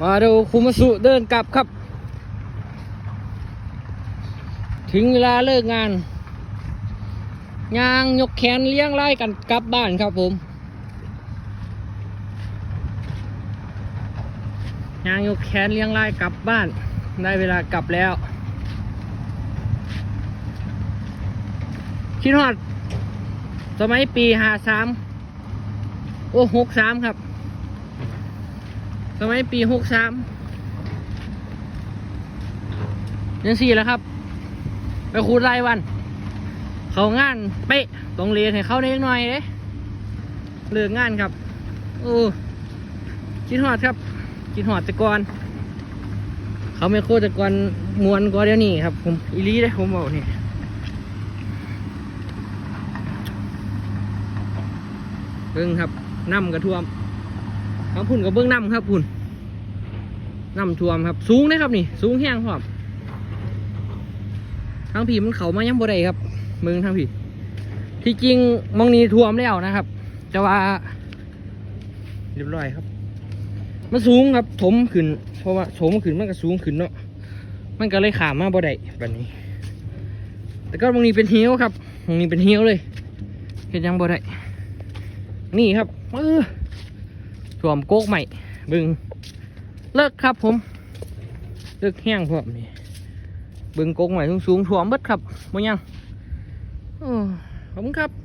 มาดูคุมาสุเดินกลับครับ ถึงเวลาเลิกงานยางยกแขนเลี้ยงไล่กันกลับบ้านครับผมยางยกแขนเลี้ยงไล่กลับบ้าน ได้เวลากลับแล้วคิดฮอดสมัยปีห้าสามโอ้หกสามครับ สมัยปีหกสามยังสี่แล้วครับ ไปคูดรายวัน เขางานเป๊ะต้องเรียนให้เขาเล็กหน่อยเลยเลิกงานครับโอ้คิดหอดครับคิดหอดต่ก่อนเขาไม่โคตรต่ก่อนมวนกว่าเดี๋ยวนี้ครับ ผมอีลีเลยผมบอกนี่เบิ้งครับน้ำกระท่วม เอาพุ่นกับเบิ้องน้ำครับพุ่นน้ำท่วมครับ สูงนะครับนี่ สูงแห้งครับทางผีมันเขามายังบ่ได้ครับมืองทางผีที่จริงมองนี้ท่วมแล้วนะครับ แต่ว่าเรียบร้อยครับมันสูงครับถมขึ้น เพราะว่าถมขึ้นมันก็สูงขึ้นเนาะมันก็เลยขามมาบ่ได้แบบนี้ แต่ก็มองนี้เป็นเฮียวครับมองนี้เป็นเฮียวเลยเห็นยังบ่ได้นี่ครับเออ วมโก๊กใหม่บึงเลิกครับผม เลิกแห้งพร้อมนี่บึงโก๊กใหม่สูงๆถ่วมเบิดครับบ่ยังอ้ขอบคุณครับ